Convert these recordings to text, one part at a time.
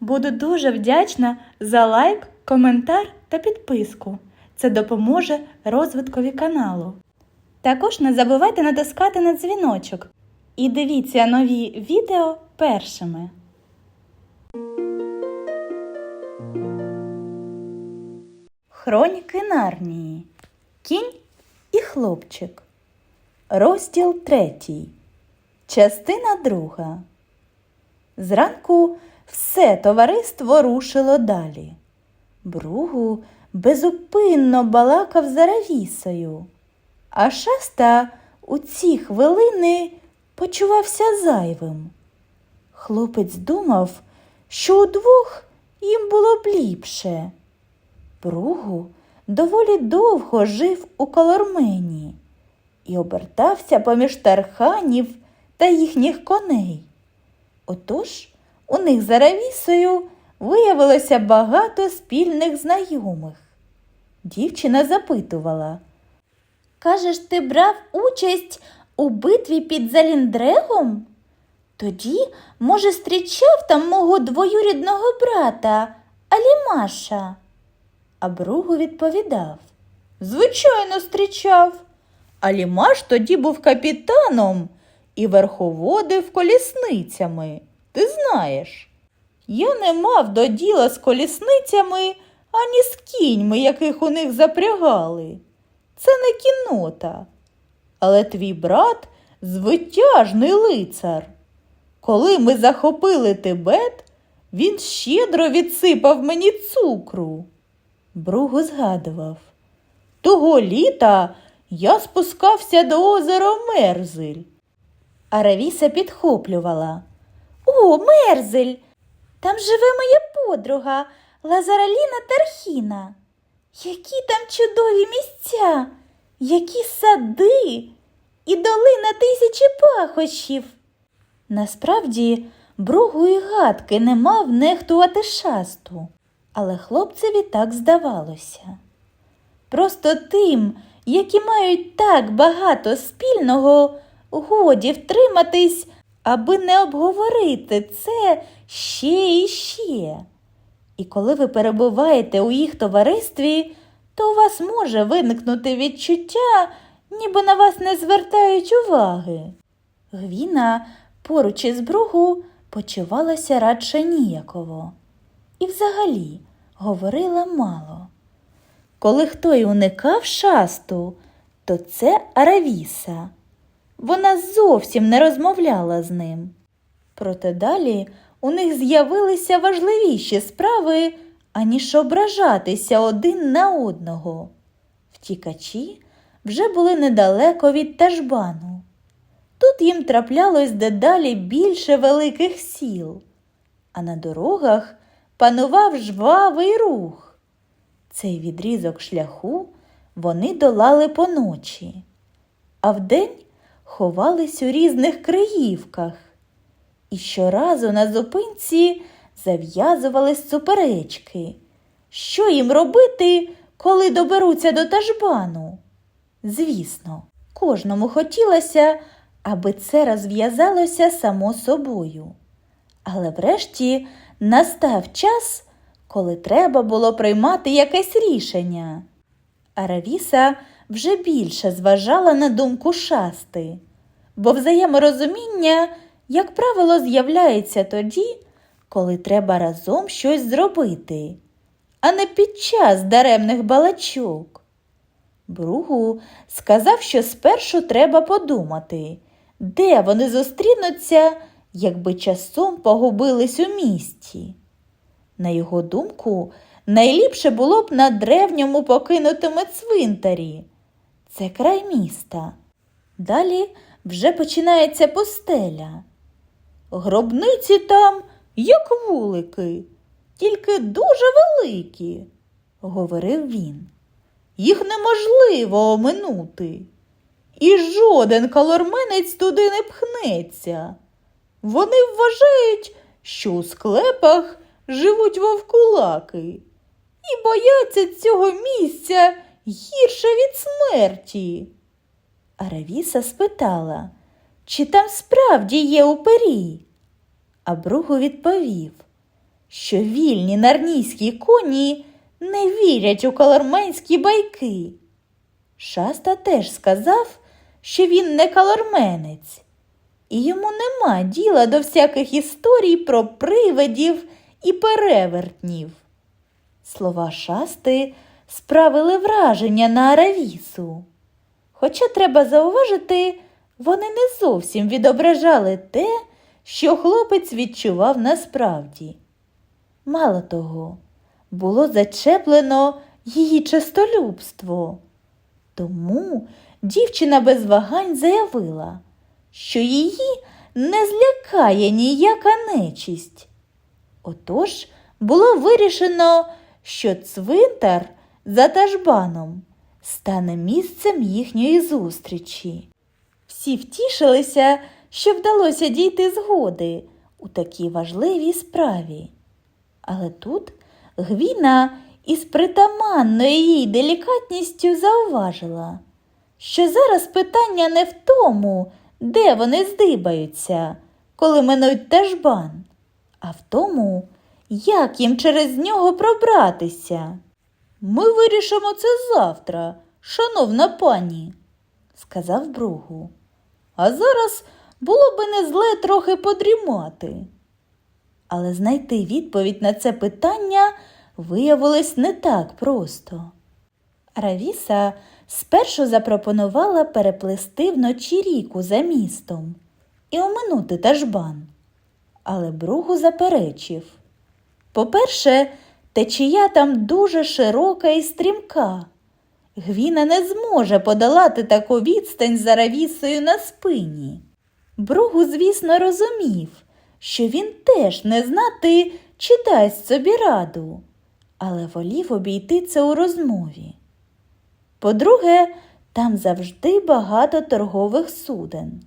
Буду дуже вдячна за лайк, коментар та підписку. Це допоможе розвиткові каналу. Також не забувайте натискати на дзвіночок і дивіться нові відео першими. Хроніки Нарнії. Кінь і хлопчик. Розділ третій. Частина друга. Зранку все товариство рушило далі. Бругу безупинно балакав за Равісою, а шаста у ці хвилини почувався зайвим. Хлопець думав, що удвох їм було б ліпше. Бругу доволі довго жив у колормені і обертався поміж тарханів та їхніх коней. Отож у них за Равісою виявилося багато спільних знайомих. Дівчина запитувала. Кажеш, ти брав участь у битві під Заліндрегом? Тоді, може, зустрічав там мого двоюрідного брата Алімаша. А Бругу відповідав. Звичайно, зустрічав. Алімаш тоді був капітаном і верховодив колісницями. Ти знаєш. Я не мав до діла з колісницями ані з кіньми, яких у них запрягали. Це не кінота. Але твій брат звитяжний лицар. Коли ми захопили Тибет, він щедро відсипав мені цукру. Бругу згадував. Того літа я спускався до озера Мерзель. А Равіса підхоплювала. О, Мерзель! Там живе моя подруга Лазараліна Тархіна. Які там чудові місця, які сади і долина тисячі пахощів. Насправді, Бругу і гадки не мав нехтувати шасту, але хлопцеві так здавалося. Просто тим, які мають так багато спільного, годі втриматись, аби не обговорити це ще і ще. І коли ви перебуваєте у їх товаристві, то у вас може виникнути відчуття, ніби на вас не звертають уваги. Гвіна поруч із бругу почувалася радше ніяково і взагалі говорила мало. Коли хто й уникав шасту, то це Аравіса. Вона зовсім не розмовляла з ним. Проте далі у них з'явилися важливіші справи, аніж ображатися один на одного. Втікачі вже були недалеко від тажбану. Тут їм траплялось дедалі більше великих сіл, а на дорогах панував жвавий рух. Цей відрізок шляху вони долали поночі, а вдень ховались у різних криївках. І щоразу на зупинці зав'язувались суперечки. Що їм робити, коли доберуться до тажбану? Звісно, кожному хотілося, аби це розв'язалося само собою. Але врешті настав час, коли треба було приймати якесь рішення. Аравіса вже більше зважала на думку шасти, бо взаєморозуміння, як правило, з'являється тоді, коли треба разом щось зробити, а не під час даремних балачок. Бругу сказав, що спершу треба подумати, де вони зустрінуться, якби часом погубились у місті. На його думку, найліпше було б на древньому покинутому цвинтарі. Це край міста. Далі вже починається пустеля. Гробниці там, як вулики, тільки дуже великі, говорив він. Їх неможливо оминути. І жоден калорменець туди не пхнеться. Вони вважають, що у склепах живуть вовкулаки і бояться цього місця гірше від смерті. Аравіса спитала, чи там справді є упері? А Бругу відповів що вільні нарнійські коні не вірять у каларменські байки. Шаста теж сказав, що він не каларменець, і йому нема діла до всяких історій про привидів і перевертнів. Слова шасти справили враження на Аравісу. Хоча треба зауважити, вони не зовсім відображали те, що хлопець відчував насправді. Мало того, було зачеплено її честолюбство. Тому дівчина без вагань заявила, що її не злякає ніяка нечість. Отож було вирішено, що цвинтар за тажбаном стане місцем їхньої зустрічі. Всі втішилися, що вдалося дійти згоди у такій важливій справі. Але тут Гвіна із притаманною їй делікатністю зауважила, що зараз питання не в тому, де вони здибаються, коли минуть тажбан, а в тому, як їм через нього пробратися. Ми вирішимо це завтра, шановна пані, сказав Бругу. А зараз було би не зле трохи подрімати. Але знайти відповідь на це питання виявилось не так просто. Равіса спершу запропонувала переплисти вночі ріку за містом і оминути тажбан. Але Бругу заперечив. По-перше, течія там дуже широка і стрімка. Гвіна не зможе подолати таку відстань за равісою на спині. Бругу, звісно, розумів, що він теж не знати, чи дасть собі раду, але волів обійти це у розмові. По-друге, там завжди багато торгових суден.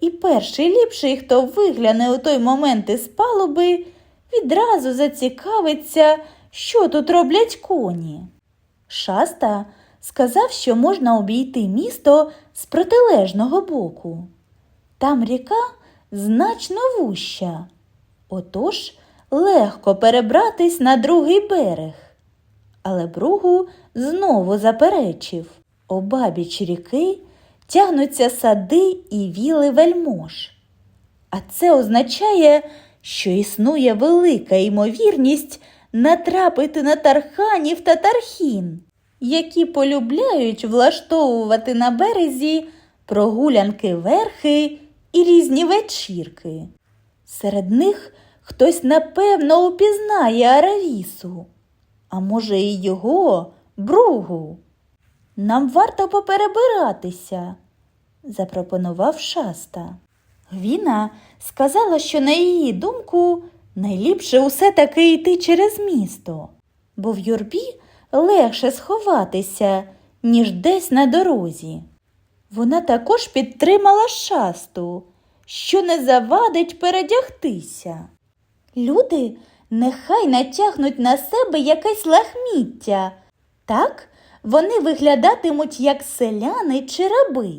І перший ліпший, хто вигляне у той момент із палуби, відразу зацікавиться, що тут роблять коні. Шаста сказав, що можна обійти місто з протилежного боку. Там ріка значно вуща, отож легко перебратись на другий берег. Але Бругу знову заперечив обабіч ріки тягнуться сади і віли вельмож. А це означає, що існує велика ймовірність натрапити на тарханів та тархін, які полюбляють влаштовувати на березі прогулянки верхи і різні вечірки. Серед них хтось напевно упізнає Аравісу, а може, і його бругу. Нам варто поперебиратися, запропонував шаста. Гвіна сказала, що, на її думку, найліпше усе таки йти через місто, бо в юрбі легше сховатися, ніж десь на дорозі. Вона також підтримала шасту, що не завадить передягтися. Люди нехай натягнуть на себе якесь лахміття. Так вони виглядатимуть як селяни чи раби.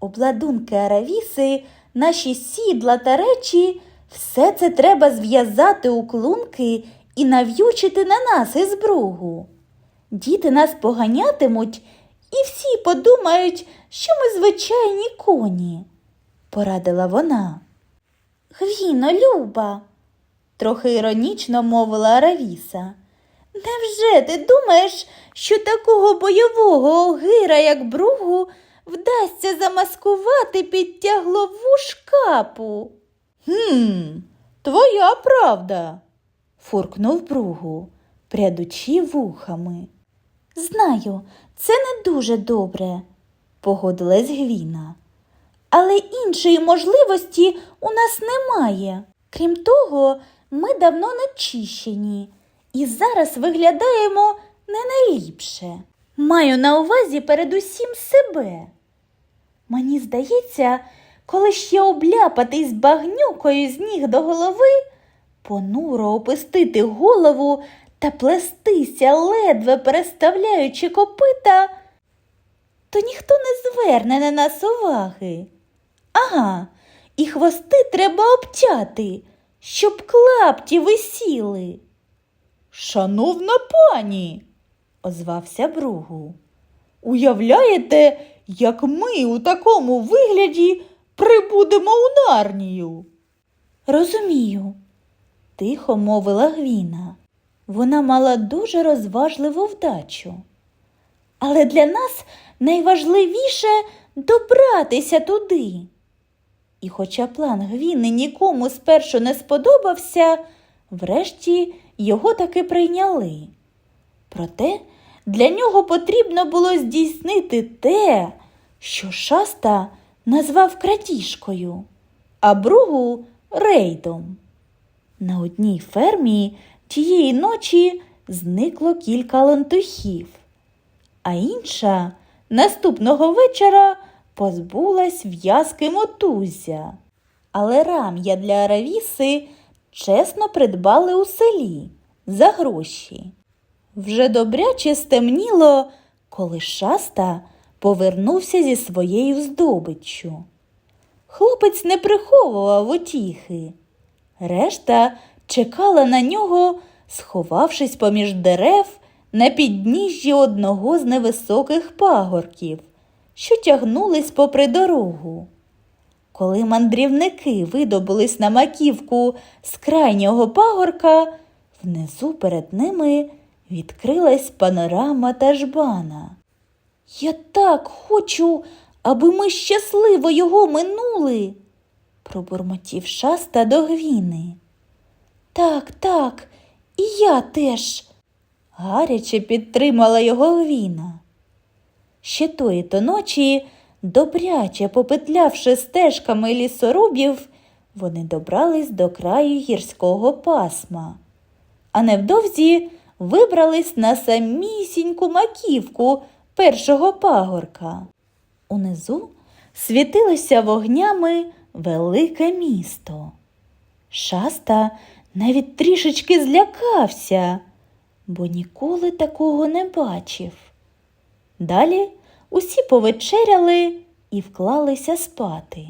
Обладунки Аравіси, наші сідла та речі, все це треба зв'язати у клунки і нав'ючити на нас із бругу. Діти нас поганятимуть, і всі подумають, що ми звичайні коні, порадила вона. Гвіно, Люба, трохи іронічно мовила Аравіса. Невже ти думаєш, що такого бойового огира, як бругу, вдасться замаскувати під тяглову шкапу? Хм, твоя правда, фуркнув бругу, прядучи вухами. Знаю, це не дуже добре, погодилась Гвіна. Але іншої можливості у нас немає. Крім того, ми давно начищені і зараз виглядаємо не найліпше. Маю на увазі передусім себе. Мені здається, коли ще обляпатись багнюкою з ніг до голови, понуро опустити голову та плестися, ледве переставляючи копита, то ніхто не зверне на нас уваги. Ага, і хвости треба обтяти, щоб клапті висіли. Шановна пані, озвався Бругу. Уявляєте, як ми у такому вигляді прибудемо у нарнію? Розумію, тихо мовила Гвіна. Вона мала дуже розважливу вдачу. Але для нас найважливіше добратися туди. І хоча план Гвіни нікому спершу не сподобався, врешті його таки прийняли. Проте для нього потрібно було здійснити те, що шаста назвав крадіжкою, а бругу рейдом. На одній фермі тієї ночі зникло кілька лантухів, а інша наступного вечора позбулась в'язки мотузя. Але рам'я для Аравіси чесно придбали у селі за гроші. Вже добряче стемніло, коли шаста повернувся зі своєю здобиччю. Хлопець не приховував утіхи. Решта чекала на нього, сховавшись поміж дерев на підніжжі одного з невисоких пагорків, що тягнулись попри дорогу. Коли мандрівники видобулись на маківку з крайнього пагорка, внизу перед ними відкрилась панорама Тажбана. Я так хочу, аби ми щасливо його минули, пробурмотів шаста до Гвіни. Так, так, і я теж, гаряче підтримала його Гвіна. Ще тої то ночі, добряче попетлявши стежками лісорубів, вони добрались до краю гірського пасма, а невдовзі вибрались на самісіньку маківку першого пагорка. Унизу світилося вогнями велике місто. Шаста навіть трішечки злякався, бо ніколи такого не бачив. Далі усі повечеряли і вклалися спати.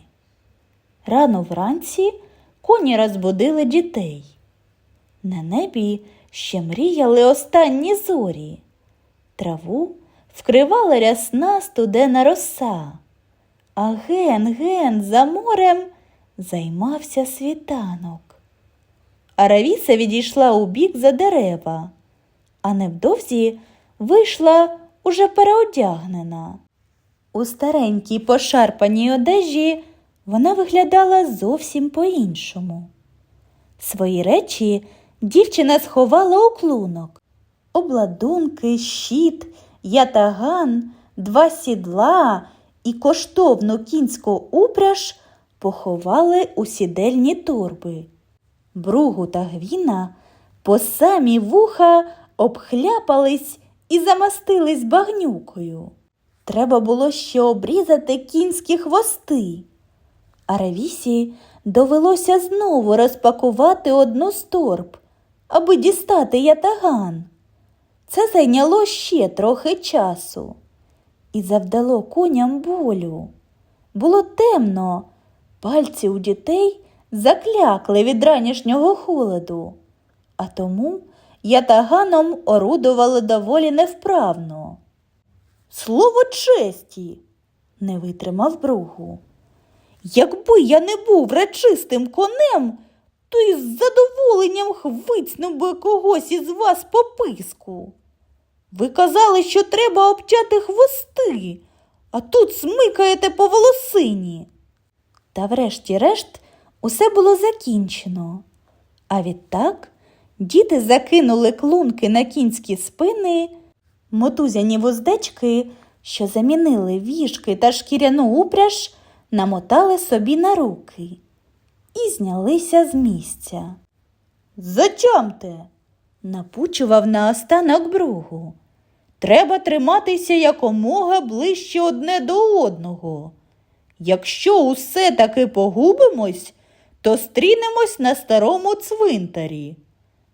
Рано вранці коні розбудили дітей. На небі ще мріяли останні зорі. Траву вкривала рясна студена роса, а ген-ген за морем займався світанок. Аравіса відійшла у бік за дерева, а невдовзі вийшла уже переодягнена. У старенькій пошарпаній одежі вона виглядала зовсім по-іншому. Свої речі дівчина сховала у клунок. Обладунки, щит, ятаган, два сідла і коштовну кінську упряж поховали у сідельні торби. Бругу та гвіна по самі вуха обхляпались і замастились багнюкою. Треба було ще обрізати кінські хвости. А Ревісі довелося знову розпакувати одну з торб, аби дістати ятаган. Це зайняло ще трохи часу і завдало коням болю. Було темно, пальці у дітей заклякли від ранішнього холоду, а тому ятаганом орудували доволі невправно. Слово честі, не витримав бругу. Якби я не був речистим конем, то із задоволенням хвицнув би когось із вас по писку. Ви казали, що треба обтяти хвости, а тут смикаєте по волосині. Та врешті-решт усе було закінчено. А відтак діти закинули клунки на кінські спини, мотузяні вуздечки, що замінили віжки та шкіряну упряж, намотали собі на руки і знялися з місця. Затямте, напучував наостанок бругу. Треба триматися якомога ближче одне до одного. Якщо усе таки погубимось, то стрінемось на старому цвинтарі.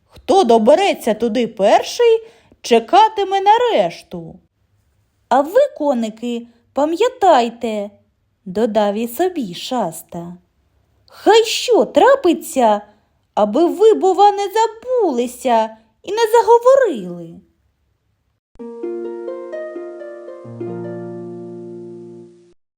Хто добереться туди перший, чекатиме на решту. А ви, коники, пам'ятайте, додав і собі шаста. Хай що трапиться, аби ви, бува, не забулися і не заговорили.